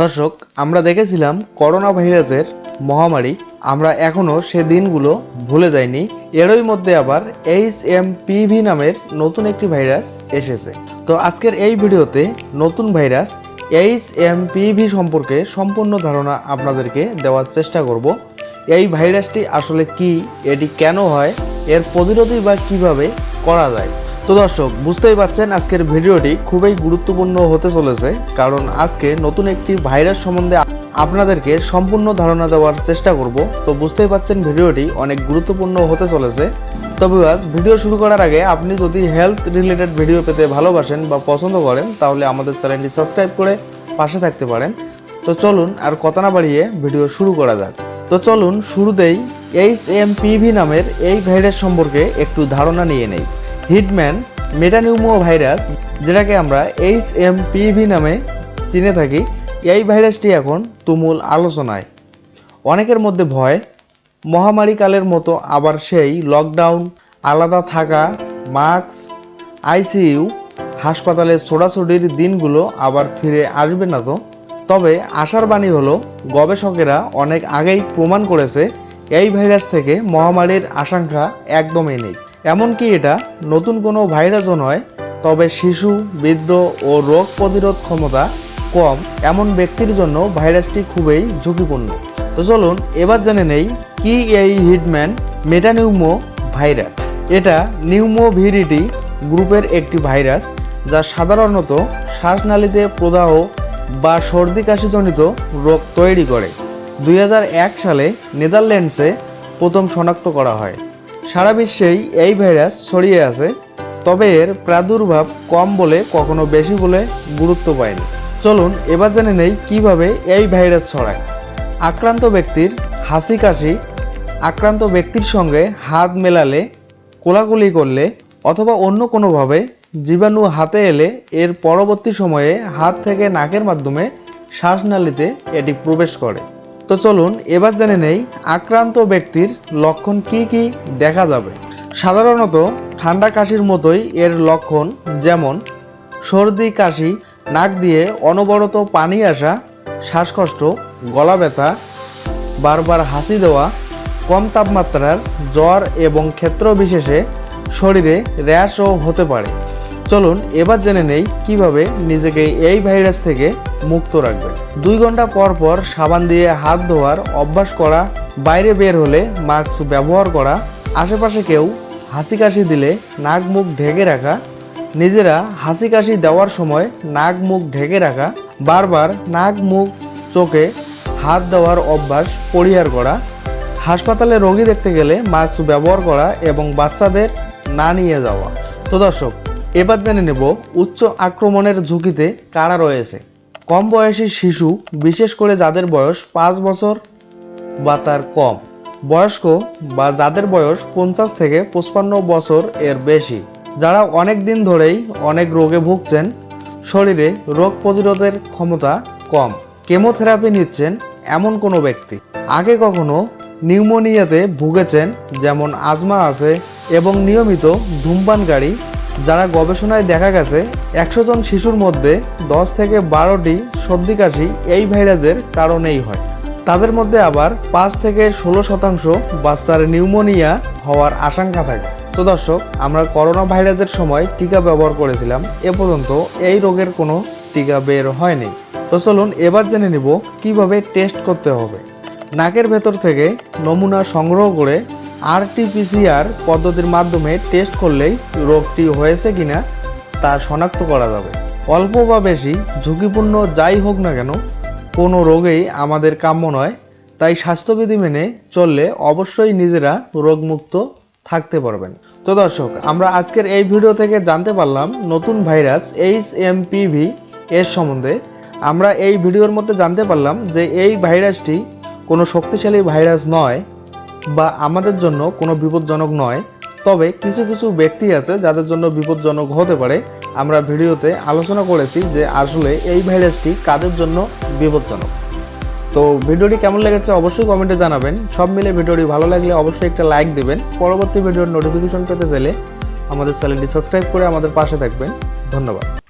দর্শক, আমরা দেখেছিলাম করোনা ভাইরাসের মহামারী। আমরা এখনও সে দিনগুলো ভুলে যাইনি। এরই মধ্যে আবার এইচ এম পিভি নামের নতুন একটি ভাইরাস এসেছে। তো আজকের এই ভিডিওতে নতুন ভাইরাস এইচ এম পিভি সম্পর্কে সম্পূর্ণ ধারণা আপনাদেরকে দেওয়ার চেষ্টা করব। এই ভাইরাসটি আসলে কি, এটি কেন হয়, এর প্রতিরোধী বা কীভাবে করা যায়? তো দর্শক, বুঝতেই পারছেন আজকের ভিডিওটি খুবই গুরুত্বপূর্ণ হতে চলেছে, কারণ আজকে নতুন একটি ভাইরাস সম্বন্ধে আপনাদেরকে সম্পূর্ণ ধারণা দেওয়ার চেষ্টা করব। তো বুঝতেই পারছেন ভিডিওটি অনেক গুরুত্বপূর্ণ হতে চলেছে। তবে আজ ভিডিও শুরু করার আগে আপনি যদি হেলথ রিলেটেড ভিডিও পেতে ভালোবাসেন বা পছন্দ করেন, তাহলে আমাদের চ্যানেলটি সাবস্ক্রাইব করে পাশে থাকতে পারেন। তো চলুন আর কথা না বাড়িয়ে ভিডিও শুরু করা যাক। তো চলুন শুরুতেই এইচ এম পিভি নামের এই ভাইরাস সম্পর্কে একটু ধারণা নিয়ে নেই। হিটম্যান মেটানিউমো ভাইরাস যেটাকে আমরা এইচ এম পিভি নামে চিনে থাকি। এই ভাইরাসটি এখন তুমুল আলোচনায়। অনেকের মধ্যে ভয়, মহামারীকালের মতো আবার সেই লকডাউন, আলাদা থাকা, মাস্ক আইসিইউ হাসপাতালে ছোড়াছুটির দিনগুলো আবার ফিরে আসবে না তো। তবে আশার বাণী হলো, গবেষকেরা অনেক আগেই প্রমাণ করেছে, এই ভাইরাস থেকে মহামারীর আশঙ্কা একদমই নেই। এমনকি এটা নতুন কোনো ভাইরাসও নয়, তবে শিশু, বৃদ্ধ ও রোগ প্রতিরোধ ক্ষমতা কম এমন ব্যক্তির জন্য ভাইরাসটি খুবই ঝুঁকিপূর্ণ। তো চলুন এবার জেনে নেই কি এই হিটম্যান মেটানিউমো ভাইরাস। এটা নিউমোভিরিটি গ্রুপের একটি ভাইরাস যা সাধারণত শ্বাসনালীতে প্রদাহ বা সর্দি কাশিজনিত রোগ তৈরি করে। দুই হাজার এক সালে নেদারল্যান্ডসে প্রথম শনাক্ত করা হয়। সারা বিশ্বেই এই ভাইরাস ছড়িয়ে আছে, তবে এর প্রাদুর্ভাব কম বলে কখনো বেশি বলে গুরুত্ব পায়নি। চলুন এবার জেনে নেই কীভাবে এই ভাইরাস ছড়ায়। আক্রান্ত ব্যক্তির হাসি কাশি আক্রান্ত ব্যক্তির সঙ্গে হাত মেলালে, কোলাকুলি করলে, অথবা অন্য কোনোভাবে জীবাণু হাতে এলে এর পরবর্তী সময়ে হাত থেকে নাকের মাধ্যমে শ্বাসনালীতে এটি প্রবেশ করে। তো চলুন, এবার জেনে নেই আক্রান্ত ব্যক্তির লক্ষণ কি কি দেখা যাবে। সাধারণত ঠান্ডা কাশির মতোই এর লক্ষণ যেমন সর্দি, কাশি, নাক দিয়ে অনবরত পানি আসা, শ্বাসকষ্ট, গলা ব্যথা, বারবার হাসি দেওয়া, কম তাপমাত্রার জ্বর এবং ক্ষেত্র বিশেষে শরীরে র্যাশও হতে পারে। চলুন এবার জেনে নেই কীভাবে নিজেকে এই ভাইরাস থেকে মুক্ত রাখবেন দুই ঘণ্টা পর পর সাবান দিয়ে হাত ধোয়ার অভ্যাস করা, বাইরে বের হলে মাস্ক ব্যবহার করা, আশেপাশে কেউ হাসি কাশি দিলে নাক মুখ ঢেকে রাখা, নিজেরা হাসি কাশি দেওয়ার সময় নাক মুখ ঢেকে রাখা, বারবার নাক মুখ চোখে হাত দেওয়ার অভ্যাস পরিহার করা, হাসপাতালে রোগী দেখতে গেলে মাস্ক ব্যবহার করা এবং বাচ্চাদের না নিয়ে যাওয়া। তো দর্শক এবার জেনে নেব উচ্চ আক্রমণের ঝুঁকিতে কারা রয়েছে। কম বয়সী শিশু, বিশেষ করে যাদের বয়স পাঁচ বছর বা তার কম। বয়স্ক বা যাদের বয়স পঞ্চাশ থেকে পঁচপান্ন বছর এর বেশি। যারা অনেক দিন ধরেই অনেক রোগে ভুগছেন, শরীরে রোগ প্রতিরোধের ক্ষমতা কম। কেমোথেরাপি নিচ্ছেন এমন কোনো ব্যক্তি। আগে কখনো নিউমোনিয়াতে ভুগেছেন, যেমন আজমা আছে এবং নিয়মিত ধূমপানকারী যারা গবেষণায় দেখা গেছে, একশো জন শিশুর মধ্যে দশ থেকে বারোটি সর্দি কাশি এই ভাইরাসের কারণেই হয়। তাদের মধ্যে আবার পাঁচ থেকে ষোলো শতাংশ বাচ্চার নিউমোনিয়া হওয়ার আশঙ্কা থাকে। তো দর্শক, আমরা করোনা ভাইরাসের সময় টিকা ব্যবহার করেছিলাম, এ পর্যন্ত এই রোগের কোনো টিকা বের হয়নি। তো চলুন এবার জেনে নিব কীভাবে টেস্ট করতে হবে। নাকের ভেতর থেকে নমুনা সংগ্রহ করে আরটিপিসিআর পদ্ধতির মাধ্যমে টেস্ট করলেই রোগটি হয়েছে কিনা তা শনাক্ত করা যাবে। অল্প বা বেশি, ঝুঁকিপূর্ণ যাই হোক না কেন, কোনো রোগেই আমাদের কাম্য নয়। তাই স্বাস্থ্যবিধি মেনে চললে অবশ্যই নিজেরা রোগমুক্ত থাকতে পারবেন। তো দর্শক, আমরা আজকের এই ভিডিও থেকে জানতে পারলাম নতুন ভাইরাস এইচ এম পিভি এর সম্বন্ধে। আমরা এই ভিডিওর মধ্যে জানতে পারলাম যে এই ভাইরাসটি কোনো শক্তিশালী ভাইরাস নয় বা আমাদের জন্য কোনো বিপজ্জনক নয়। তবে কিছু কিছু ব্যক্তি আছে যাদের জন্য বিপজ্জনক হতে পারে। আমরা ভিডিওতে আলোচনা করেছি যে আসলে এই ভাইরাসটি কাদের জন্য বিপজ্জনক। তো ভিডিওটি কেমন লেগেছে অবশ্যই কমেন্টে জানাবেন। সব মিলে ভিডিওটি ভালো লাগলে অবশ্যই একটা লাইক দেবেন। পরবর্তী ভিডিওর নোটিফিকেশন পেতে চাইলে আমাদের চ্যানেলটি সাবস্ক্রাইব করে আমাদের পাশে থাকবেন। ধন্যবাদ।